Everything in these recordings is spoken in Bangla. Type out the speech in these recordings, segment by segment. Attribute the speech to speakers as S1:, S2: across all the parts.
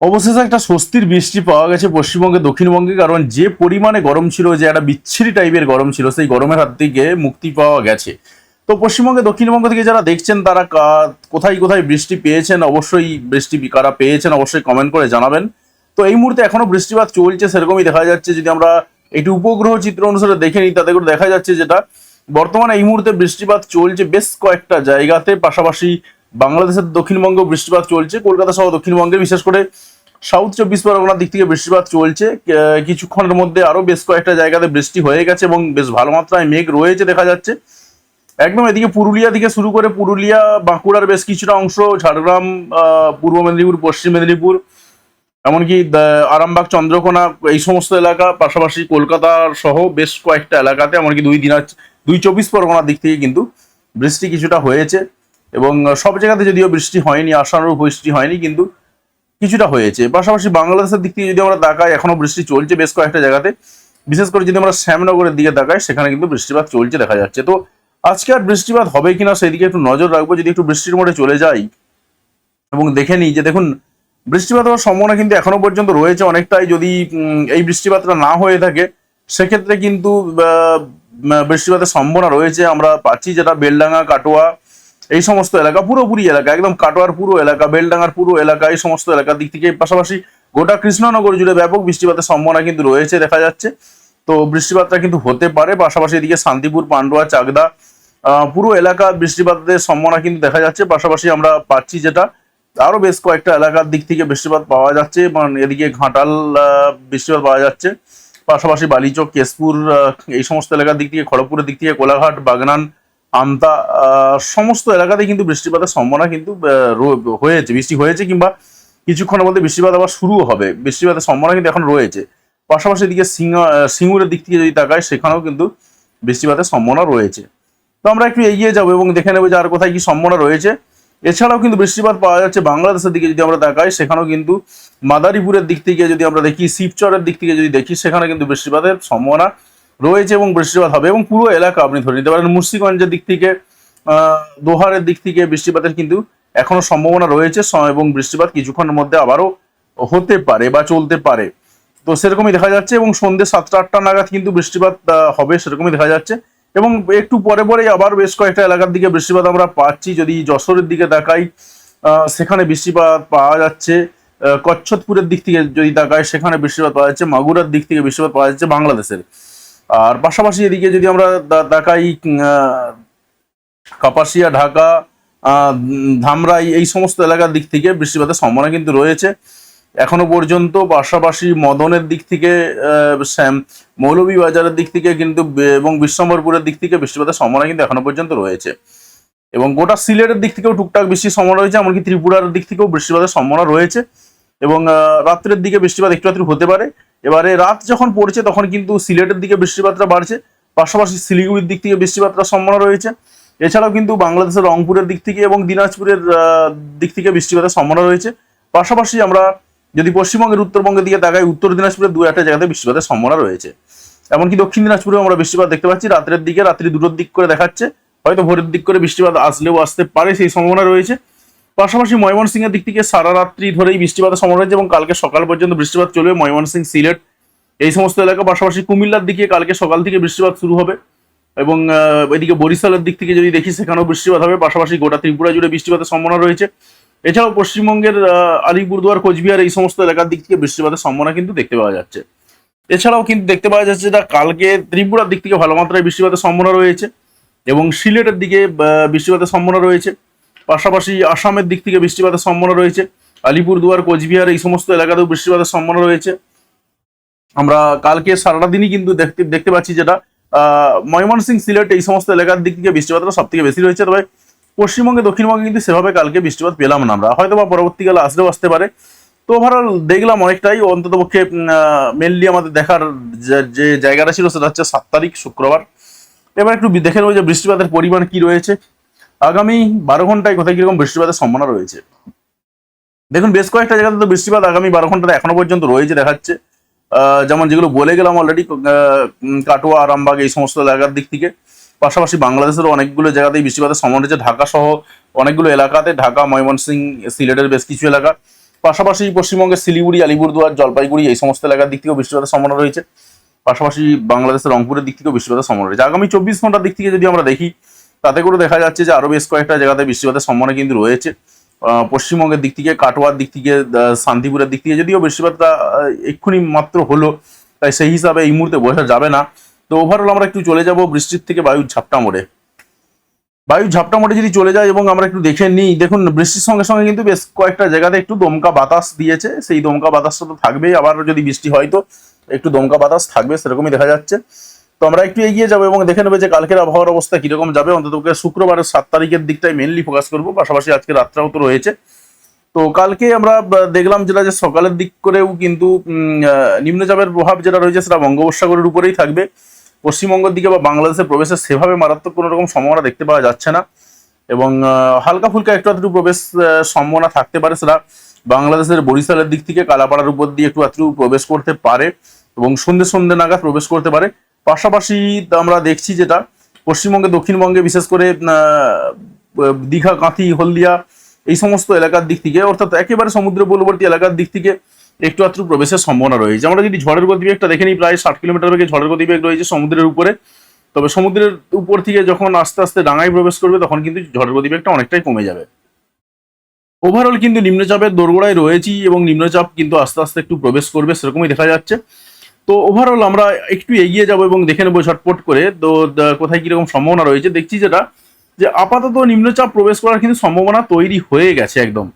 S1: অবশেষে একটা স্বস্তির বৃষ্টি পাওয়া গেছে পশ্চিমবঙ্গে, দক্ষিণবঙ্গে, কারণ যে পরিমাণে গরম ছিল, যে একটা বিচ্ছিরি টাইপের গরম ছিল, সেই গরমের হাত থেকে মুক্তি পাওয়া গেছে। তো পশ্চিমবঙ্গে, দক্ষিণবঙ্গ থেকে যারা দেখছেন, তারা কোথায় কোথায় বৃষ্টি পেয়েছেন, অবশ্যই বৃষ্টি কারা পেয়েছেন, অবশ্যই কমেন্ট করে জানাবেন। তো এই মুহূর্তে এখনও বৃষ্টিপাত চলছে, সেরকমই দেখা যাচ্ছে, যদি আমরা একটি উপগ্রহ চিত্র অনুসারে দেখে নিই, তাতে করে দেখা যাচ্ছে যেটা, বর্তমানে এই মুহূর্তে বৃষ্টিপাত চলছে বেশ কয়েকটা জায়গাতে, পাশাপাশি বাংলাদেশের দক্ষিণবঙ্গ বৃষ্টিপাত চলছে, কলকাতা সহ দক্ষিণবঙ্গে, বিশেষ করে সাউথ চব্বিশ পরগনার দিক থেকে বৃষ্টিপাত চলছে। কিছুক্ষণের মধ্যে আরও বেশ কয়েকটা জায়গাতে বৃষ্টি হয়ে গেছে এবং বেশ ভালো মাত্রায় মেঘ রয়েছে দেখা যাচ্ছে। একদম এদিকে পুরুলিয়া থেকে শুরু করে পুরুলিয়া, বাঁকুড়ার বেশ কিছুটা অংশ, ঝাড়গ্রাম পূর্ব মেদিনীপুর, পশ্চিম মেদিনীপুর, এমনকি আরামবাগ, চন্দ্রকোনা এই সমস্ত এলাকা, পাশাপাশি কলকাতা সহ বেশ কয়েকটা এলাকাতে, এমনকি দুই দিন দুই চব্বিশ পরগনার দিক থেকে কিন্তু বৃষ্টি কিছুটা হয়েছে। এবং সব জায়গাতে যদিও বৃষ্টি হয়নি, আশানুরূপ বৃষ্টি হয়নি, কিন্তু কিছুটা হয়েছে। পাশাপাশি বাংলাদেশের দিক থেকে যদি আমরা তাকাই, এখনও বৃষ্টি চলছে বেশ কয়েকটা জায়গাতে। বিশেষ করে যদি আমরা শ্যামনগরের দিকে তাকাই, সেখানে কিন্তু বৃষ্টিপাত চলছে দেখা যাচ্ছে। তো আজকে আর বৃষ্টিপাত হবে কিনা সেদিকে একটু নজর রাখব, যদি একটু বৃষ্টির মোড়ে চলে যাই এবং দেখে নিই যে দেখুন, বৃষ্টিপাত হওয়ার সম্ভাবনা কিন্তু এখনও পর্যন্ত রয়েছে অনেকটাই। যদি এই বৃষ্টিপাতটা না হয়ে থাকে, সেক্ষেত্রে কিন্তু বৃষ্টিপাতের সম্ভাবনা রয়েছে। আমরা পাচ্ছি যেটা বেলডাঙ্গা, কাটোয়া এই সমস্ত এলাকা পুরোপুরি এলাকা, একদম কাটোয়ার পুরো এলাকা, বেলডাঙ্গার পুরো এলাকা, এই সমস্ত এলাকার দিক থেকে পাশাপাশি গোটা কৃষ্ণনগর জুড়ে ব্যাপক বৃষ্টিপাতের সম্ভাবনা কিন্তু রয়েছে, দেখা যাচ্ছে। তো বৃষ্টিপাতটা কিন্তু হতে পারে, পাশাপাশি এদিকে শান্তিপুর, পান্ডুয়া, চাকদা পুরো এলাকা বৃষ্টিপাতের সম্ভাবনা কিন্তু দেখা যাচ্ছে। পাশাপাশি আমরা পাচ্ছি যেটা, আরও বেশ কয়েকটা এলাকার দিক থেকে বৃষ্টিপাত পাওয়া যাচ্ছে মানে এদিকে ঘাটাল বৃষ্টিপাত পাওয়া যাচ্ছে। পাশাপাশি বালিচক, কেশপুর এই সমস্ত এলাকার দিক থেকে, খড়গপুরের দিক থেকে, কোলাঘাট, বাগনান আমতা সমস্ত এলাকাতে কিন্তু বৃষ্টিপাতের সম্ভাবনা কিন্তু হয়েছে। বৃষ্টি হয়েছে কিংবা কিছুক্ষণের মধ্যে বৃষ্টিপাত আবার শুরু হবে। বৃষ্টিপাতের সম্ভাবনা কিন্তু এখন রয়েছে। পাশাপাশি এদিকে সিঙ্গুরের দিক থেকে যদি তাকায় সেখানেও কিন্তু বৃষ্টিপাতের সম্ভাবনা রয়েছে। তো আমরা একটু এগিয়ে যাব এবং দেখে নেব যে আর কোথায় কি সম্ভাবনা রয়েছে। এছাড়াও কিন্তু বৃষ্টিপাত পাওয়া যাচ্ছে বাংলাদেশের দিকে যদি আমরা তাকাই, সেখানেও কিন্তু মাদারীপুরের দিক থেকে যদি আমরা দেখি, শিবচরের দিক থেকে যদি দেখি, সেখানে কিন্তু বৃষ্টিপাতের সম্ভাবনা রয়েছে এবং বৃষ্টিপাত হবে এবং পুরো এলাকা আপনি ধরে নিতে পারেন। মুন্সিগঞ্জের দিক থেকে দোহারের দিক থেকে বৃষ্টিপাতের কিন্তু এখনও সম্ভাবনা রয়েছে এবং বৃষ্টিপাত কিছুক্ষণের মধ্যে আবারও হতে পারে বা চলতে পারে। তো সেরকমই দেখা যাচ্ছে এবং সন্ধ্যে সাতটা, আটটা নাগাদ কিন্তু বৃষ্টিপাত হবে সেরকমই দেখা যাচ্ছে। এবং একটু পরে পরেই আবার বেশ কয়েকটা এলাকার দিকে বৃষ্টিপাত আমরা পাচ্ছি। যদি যশোরের দিকে তাকাই সেখানে বৃষ্টিপাত পাওয়া যাচ্ছে। কচ্ছতপুরের দিক থেকে যদি তাকাই, সেখানে বৃষ্টিপাত পাওয়া যাচ্ছে। মাগুরার দিক থেকে বৃষ্টিপাত পাওয়া যাচ্ছে বাংলাদেশের। আর পাশাপাশি এদিকে যদি আমরা তাকাই কাপাসিয়া, ঢাকা ধামরাই, এই সমস্ত এলাকার দিক থেকে বৃষ্টিপাতের সম্ভাবনা কিন্তু রয়েছে। এখনও পর্যন্ত পাশাপাশি মদনের দিক থেকে মৌলভীবাজারের দিক থেকে কিন্তু এবং বিশ্বম্বরপুরের দিক থেকে বৃষ্টিপাতের সম্ভাবনা কিন্তু এখনও পর্যন্ত রয়েছে। এবং গোটা সিলেটের দিক থেকেও টুকটাক বৃষ্টির সম্ভাবনা রয়েছে, এমনকি ত্রিপুরার দিক থেকেও বৃষ্টিপাতের সম্ভাবনা রয়েছে। এবং রাত্রের দিকে বৃষ্টিপাত একটু একটু হতে পারে। এবারে রাত যখন পড়ছে, তখন কিন্তু সিলেটের দিকে বৃষ্টিপাতটা বাড়ছে। পাশাপাশি শিলিগুড়ির দিক থেকে বৃষ্টিপাতটার সম্ভাবনা রয়েছে। এছাড়াও কিন্তু বাংলাদেশের রংপুরের দিক থেকে এবং দিনাজপুরের দিক থেকে বৃষ্টিপাতের সম্ভাবনা রয়েছে। পাশাপাশি আমরা যদি পশ্চিমবঙ্গের উত্তরবঙ্গের দিকে তাকাই, উত্তর দিনাজপুরের দু একটা জায়গাতে বৃষ্টিপাতের সম্ভাবনা রয়েছে। এমনকি দক্ষিণ দিনাজপুরেও আমরা বৃষ্টিপাত দেখতে পাচ্ছি। রাত্রের দিকে রাত্রি দুটোর দিক করে দেখাচ্ছে। হয়তো ভোরের দিক করে বৃষ্টিপাত আসলেও আসতে পারে, সেই সম্ভাবনা রয়েছে। পাশাপাশি ময়মনসিংহের দিক থেকে সারা রাত্রি ধরেই বৃষ্টিপাতের সম্ভাবনা রয়েছে এবং কালকে সকাল পর্যন্ত বৃষ্টিপাত চলবে ময়মনসিংহ সিলেট। এই সমস্ত এলাকা, পাশাপাশি কুমিল্লার দিকে কালকে সকাল থেকে বৃষ্টিপাত শুরু হবে এবং এদিকে বরিশালের দিক থেকে যদি দেখি সেখানেও বৃষ্টিপাত হবে। পাশাপাশি গোটা ত্রিপুরা জুড়ে বৃষ্টিপাতের সম্ভাবনা রয়েছে। এছাড়াও পশ্চিমবঙ্গের আলিপুরদুয়ার, কোচবিহার এই সমস্ত এলাকার দিক থেকে বৃষ্টিপাতের সম্ভাবনা কিন্তু দেখতে পাওয়া যাচ্ছে। এছাড়াও কিন্তু দেখতে পাওয়া যাচ্ছে যেটা কালকে ত্রিপুরার দিক থেকে ভালো মাত্রায় বৃষ্টিপাতের সম্ভাবনা রয়েছে এবং সিলেটের দিকে বৃষ্টিপাতের সম্ভাবনা রয়েছে। পাশাপাশি আসামের দিক থেকে বৃষ্টিপাতের সম্ভাবনা রয়েছে। আলিপুরদুয়ার কোচবিহার এই সমস্ত এলাকাতেও বৃষ্টিপাতের সম্ভাবনা রয়েছে। আমরা কালকে সারাটা দিনই কিন্তু দেখতে দেখতে পাচ্ছি যেটা আহ, ময়মনসিংহ সিলেট এই সমস্ত এলাকার দিক থেকে বৃষ্টিপাতটা সব থেকে বেশি রয়েছে। তবে পশ্চিমবঙ্গে দক্ষিণবঙ্গে কিন্তু সেভাবে কালকে বৃষ্টিপাত পেলাম না আমরা। হয়তো বা পরবর্তীকালে আসলেও আসতে পারে। তো ওভারঅল দেখলাম অনেকটাই। অন্তত পক্ষে মেনলি আমাদের দেখার যে- জায়গাটা ছিল সেটা হচ্ছে সাত তারিখ শুক্রবার। এবার একটু দেখে নেব যে বৃষ্টিপাতের পরিমাণ কি রয়েছে। আগামী বারো ঘন্টায় কোথায় কীরকম বৃষ্টিপাতের সম্ভাবনা রয়েছে? দেখুন, বেশ কয়েকটা জায়গাতে তো বৃষ্টিপাত আগামী বারো ঘন্টাতে এখনও পর্যন্ত রয়েছে, দেখাচ্ছে। যেমন যেগুলো বলে গেলাম অলরেডি কাটোয়া, আরামবাগ, এই সমস্ত এলাকার দিক থেকে। পাশাপাশি বাংলাদেশেরও অনেকগুলো জায়গাতেই বৃষ্টিপাতের সম্ভাবনা রয়েছে। ঢাকা সহ অনেকগুলো এলাকাতে, ঢাকা, ময়মনসিং, সিলেটের বেশ কিছু এলাকা। পাশাপাশি পশ্চিমবঙ্গের শিলিগুড়ি, আলিপুরদুয়ার, জলপাইগুড়ি, এই সমস্ত এলাকার দিক থেকেও বৃষ্টিপাতের সম্ভাবনা রয়েছে। পাশাপাশি বাংলাদেশের রংপুরের দিক থেকেও বৃষ্টিপাতের সম্ভাবনা রয়েছে। আগামী চব্বিশ ঘণ্টার দিক থেকে যদি আমরা দেখি তাতে করে দেখা যাচ্ছে যে আরও বেশ কয়েকটা জায়গাতে বৃষ্টিপাতের সম্ভাবনা কিন্তু রয়েছে। পশ্চিমবঙ্গের দিক থেকে, কাটোয়ার দিক থেকে শান্তিপুরের দিক থেকে যদিও বৃষ্টিপাতটা এক্ষুনি মাত্র হলো, তাই সেই হিসাবে এই মুহূর্তে বোঝা যাবে না। তো ওভারঅল আমরা একটু চলে যাব বৃষ্টির থেকে বায়ুর ঝাপটা মোড়ে। বায়ু ঝাপটা মোড়ে যদি চলে যায় এবং আমরা একটু দেখে নিই, দেখুন বৃষ্টির সঙ্গে সঙ্গে কিন্তু বেশ কয়েকটা জায়গাতে একটু দমকা বাতাস দিয়েছে। সেই দমকা বাতাসটা তো থাকবেই। আবার যদি বৃষ্টি হয় তো, একটু দমকা বাতাস থাকবে, সেরকমই দেখা যাচ্ছে। তো আমরা একটু এগিয়ে যাব এবং দেখে নেবে যে কালকের আবহাওয়ার অবস্থা কীরকম যাবে। অন্তত শুক্রবারের সাত তারিখের দিকটাই মেনলি ফোকাস করব। পাশাপাশি আজকে রাত্রাও তো রয়েছে। তো কালকে আমরা দেখলাম যেটা যে সকালের দিক করেও কিন্তু নিম্নচাপের প্রভাব যেটা রয়েছে সেটা বঙ্গোপসাগরের উপরেই থাকবে। পশ্চিমবঙ্গের দিকে বা বাংলাদেশের প্রবেশের সেভাবে মারাত্মক কোনো রকম সম্ভাবনা দেখতে পাওয়া যাচ্ছে না। এবং হালকা ফুলকা একটু আধটু প্রবেশ সম্ভাবনা থাকতে পারে সেটা বাংলাদেশের বরিশালের দিক থেকে, কালাপাড়ার উপর দিয়ে একটু আধটু প্রবেশ করতে পারে এবং সন্ধ্যে সন্ধ্যে নাগাদ প্রবেশ করতে পারে। পাশাপাশি আমরা দেখছি যেটা পশ্চিমবঙ্গে, দক্ষিণবঙ্গে বিশেষ করে দীঘা, কাঁথি, হলদিয়া এই সমস্ত এলাকার দিক থেকে, অর্থাৎ একেবারে সমুদ্র উপকূলবর্তী এলাকার দিক থেকে একটু আধটু প্রবেশের সম্ভাবনা রয়েছে। আমরা যদি ঝড়ের গতিবেগটা দেখে নিই, প্রায় ষাট কিলোমিটার বেগে ঝড়ের গতিবেগ রয়েছে সমুদ্রের উপরে। তবে সমুদ্রের উপর থেকে যখন আস্তে আস্তে ডাঙায় প্রবেশ করবে, তখন কিন্তু ঝড়ের গতিবেগটা অনেকটাই কমে যাবে। ওভারঅল কিন্তু নিম্নচাপের দোরগোড়ায় রয়েছি এবং নিম্নচাপ কিন্তু আস্তে আস্তে একটু প্রবেশ করবে, সেরকমই দেখা যাচ্ছে। তো ওভারঅল আমরা একটু এগিয়ে যাব এবং দেখে নেব ঝটপট করে। তো কোথায় কীরকম সম্ভাবনা রয়েছে? দেখছি যেটা, যে আপাতত নিম্নচাপ প্রবেশ করার কিন্তু সম্ভাবনা তৈরি হয়ে গেছে একদম।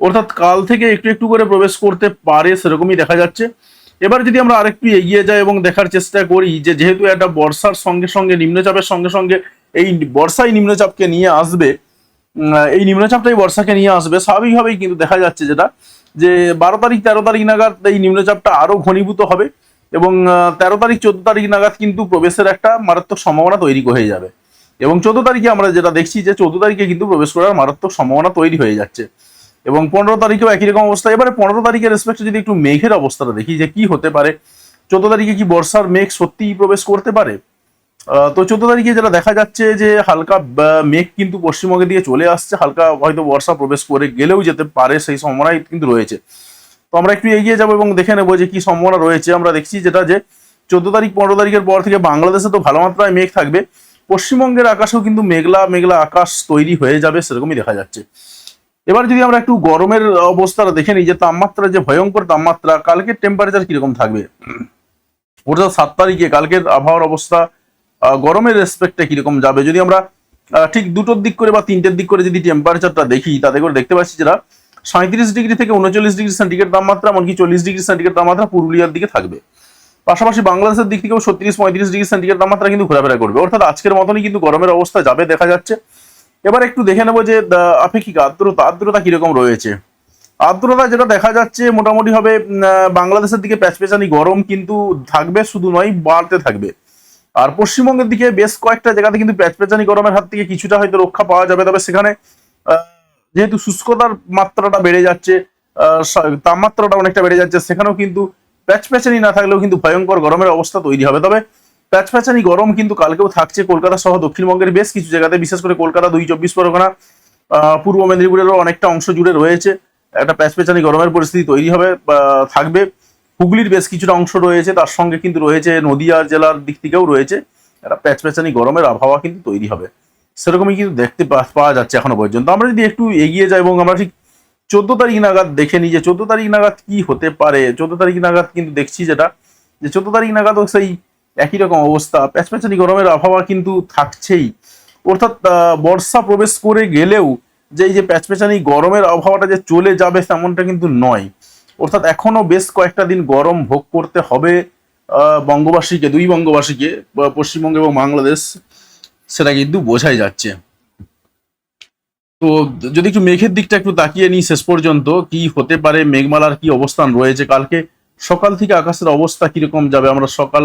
S1: অর্থাৎ কাল থেকে একটু একটু করে প্রবেশ করতে পারে সেরকমই দেখা যাচ্ছে। এবার যদি আমরা আরেকটু এগিয়ে যাই এবং দেখার চেষ্টা করি, যে যেহেতু একটা বর্ষার সঙ্গে সঙ্গে, নিম্নচাপের সঙ্গে সঙ্গে এই বর্ষাই নিম্নচাপকে নিয়ে আসবে এই নিম্নচাপটাই বর্ষাকে নিয়ে আসবে, স্বাভাবিকভাবেই কিন্তু দেখা যাচ্ছে যেটা, যে বারো তারিখ, তেরো তারিখ নাগাদ এই নিম্নচাপটা আরও ঘনীভূত হবে। এবং তেরো তারিখ, চোদ্দ তারিখ নাগাদ কিন্তু প্রবেশের একটা মারাত্মক সম্ভাবনা তৈরি হয়ে যাবে। এবং চোদ্দ তারিখে আমরা যেটা দেখছি যে, চোদ্দ তারিখে কিন্তু প্রবেশ করার মারাত্মক সম্ভাবনা তৈরি হয়ে যাচ্ছে। এবং পনেরো তারিখেও একই রকম অবস্থা। এবারে পনেরো তারিখের রেসপেক্টে যদি একটু মেঘের অবস্থাটা দেখি যে, কি হতে পারে? চোদ্দ তারিখে কি বর্ষার মেঘ সত্যিই প্রবেশ করতে পারে? তো চোদ্দ তারিখে যেটা দেখা যাচ্ছে যে, হালকা মেঘ কিন্তু পশ্চিমবঙ্গে দিয়ে চলে আসছে। হালকা হয়তো বর্ষা প্রবেশ করে গেলেও যেতে পারে সেই সম্ভাবনাই কিন্তু রয়েছে। তো আমরা একটু এগিয়ে যাব এবং দেখে নেব যে কি সম্ভাবনা রয়েছে। আমরা দেখছি যেটা যে চোদ্দ তারিখ, পনেরো তারিখের পর থেকে বাংলাদেশে তো ভালো মাত্রায় মেঘ থাকবে। পশ্চিমবঙ্গের আকাশেও কিন্তু মেঘলা মেঘলা আকাশ তৈরি হয়ে যাবে সেরকমই দেখা যাচ্ছে। এবার যদি আমরা একটু গরমের অবস্থাটা দেখে নিই, যে তাপমাত্রা যে ভয়ঙ্কর তাপমাত্রা, কালকের টেম্পারেচার কীরকম থাকবে? অর্থাৎ সাত তারিখে কালকের আবহাওয়ার অবস্থা গরমের রেসপেক্টে কীরকম যাবে? যদি আমরা ঠিক দুটোর দিক করে বা তিনটের দিক করে যদি টেম্পারেচারটা দেখি, তাতে করে দেখতে পাচ্ছি যেটা সাঁত্রিশ ডিগ্রি থেকে উনচল্লিশ ডিগ্রি সেন্টিগ্রেড তাপমাত্রা, এমনকি চল্লিশ ডিগ্রি সেন্টিগ্রেড তাপমাত্রা পুরুলিয়ার দিকে থাকবে। পাশাপাশি বাংলাদেশের দিক থেকেও ছত্রিশ পঁয়ত্রিশ ডিগ্রি সেন্টিগ্রেড তাপমাত্রা কিন্তু ঘোরাফেরা করবে। অর্থাৎ আজকের মতনই কিন্তু গরমের অবস্থা যাবে, দেখা যাচ্ছে। এবার একটু দেখে নেব যে আপেক্ষিক আর্দ্রতা আর্দ্রতা কীরকম রয়েছে। আর্দ্রতা যেটা দেখা যাচ্ছে মোটামুটি হবে বাংলাদেশের দিকে প্যাচপেচানি গরম কিন্তু থাকবে, শুধু নয়, বাড়তে থাকবে। আর পশ্চিমবঙ্গের দিকে বেশ কয়েকটা জায়গাতে কিন্তু প্যাচপেচানি গরমের হাত থেকে কিছুটা হয়তো রক্ষা পাওয়া যাবে। তবে সেখানে যেহেতু শুষ্কতার মাত্রাটা বেড়ে যাচ্ছে তাপমাত্রাটা অনেকটা বেড়ে যাচ্ছে, সেখানেও কিন্তু প্যাচপ্যাচানি না থাকলেও কিন্তু ভয়ঙ্কর গরমের অবস্থা তৈরি হবে। তবে প্যাচপ্যাচানি গরম কিন্তু কালকেও থাকছে কলকাতা সহ দক্ষিণবঙ্গের বেশ কিছু জায়গাতে, বিশেষ করে কলকাতা দুই চব্বিশ পরগনা পূর্ব মেদিনীপুরেরও অনেকটা অংশ জুড়ে রয়েছে। একটা প্যাচপ্যাচানি গরমের পরিস্থিতি তৈরি হবে থাকবে। হুগলির বেশ কিছুটা অংশ রয়েছে, তার সঙ্গে কিন্তু রয়েছে নদিয়া জেলার দিক থেকেও রয়েছে। একটা প্যাচপ্যাচানি গরমের আবহাওয়া কিন্তু তৈরি হবে। সেরকমই কিন্তু দেখতে পাওয়া যাচ্ছে এখনও পর্যন্ত। আমরা যদি একটু এগিয়ে যাই এবং আমরা ঠিক চোদ্দ তারিখ নাগাদ দেখে নিই যে চোদ্দ তারিখ নাগাদ কি হতে পারে, চোদ্দ তারিখ নাগাদ কিন্তু দেখছি যেটা, যে চোদ্দ তারিখ নাগাদও সেই একই রকম অবস্থা। প্যাচপ্যাচানি গরমের আবহাওয়া কিন্তু থাকছেই। অর্থাৎ বর্ষা প্রবেশ করে গেলেও যে এই যে প্যাচপ্যাচানি গরমের আবহাওয়াটা যে চলে যাবে তেমনটা কিন্তু নয়। অর্থাৎ এখনও বেশ কয়েকটা দিন গরম ভোগ করতে হবে বঙ্গবাসীকে, দুই বঙ্গবাসীকে পশ্চিমবঙ্গ এবং বাংলাদেশ। সেটা কিন্তু বোঝাই যাচ্ছে। তো যদি একটু মেঘের দিকটা একটু তাকিয়ে নিই শেষ পর্যন্ত, কি হতে পারে, মেঘমালার কি অবস্থান রয়েছে কালকে? সকাল থেকে আকাশের অবস্থা কীরকম যাবে? আমরা সকাল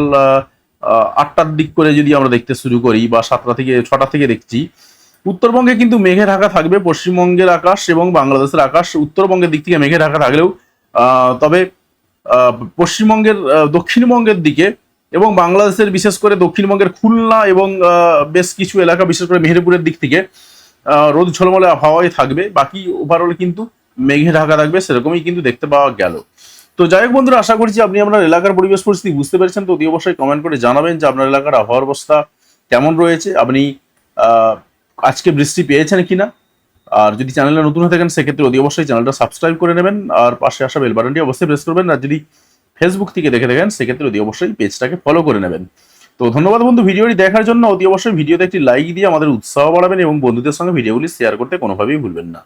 S1: আটটার দিক করে যদি আমরা দেখতে শুরু করি বা সাতটা থেকে, ছটা থেকে দেখছি, উত্তরবঙ্গে কিন্তু মেঘে ঢাকা থাকবে পশ্চিমবঙ্গের আকাশ এবং বাংলাদেশের আকাশ। উত্তরবঙ্গের দিক থেকে মেঘে ঢাকা থাকলেও তবে পশ্চিমবঙ্গের দক্ষিণবঙ্গের দিকে এবং বাংলাদেশের বিশেষ করে দক্ষিণবঙ্গের খুলনা এবং বেশ কিছু এলাকা, বিশেষ করে মেহেরপুরের দিক থেকে রোদ ঝলমলে আবহাওয়ায় থাকবে। বাকি ওভারঅল কিন্তু মেঘে ঢাকা থাকবে, সেরকমই কিন্তু দেখতে পাওয়া গেল। তো যাই হোক বন্ধুরা, আশা করছি আপনি আপনার এলাকার পরিবেশ পরিস্থিতি বুঝতে পেরেছেন। তো অতি অবশ্যই কমেন্ট করে জানাবেন যে আপনার এলাকার আবহাওয়ার অবস্থা কেমন রয়েছে। আপনি আজকে বৃষ্টি পেয়েছেন কিনা? আর যদি চ্যানেলে নতুন হয়ে থাকেন, সেক্ষেত্রে অতি অবশ্যই চ্যানেলটা সাবস্ক্রাইব করে নেবেন। আর পাশে আসা বেল বাটনটি অবশ্যই প্রেস করবেন। আর যদি ফেসবুক থেকে দেখে দেখেন সেক্ষেত্রে অতি অবশ্যই পেজটাকে ফলো করে নেবেন। তো ধন্যবাদ বন্ধু, ভিডিওটি দেখার জন্য অতি অবশ্যই ভিডিওতে একটি লাইক দিয়ে আমাদের উৎসাহ বাড়াবেন এবং বন্ধুদের সঙ্গে ভিডিওগুলি শেয়ার করতে কোনোভাবেই ভুলবেন না।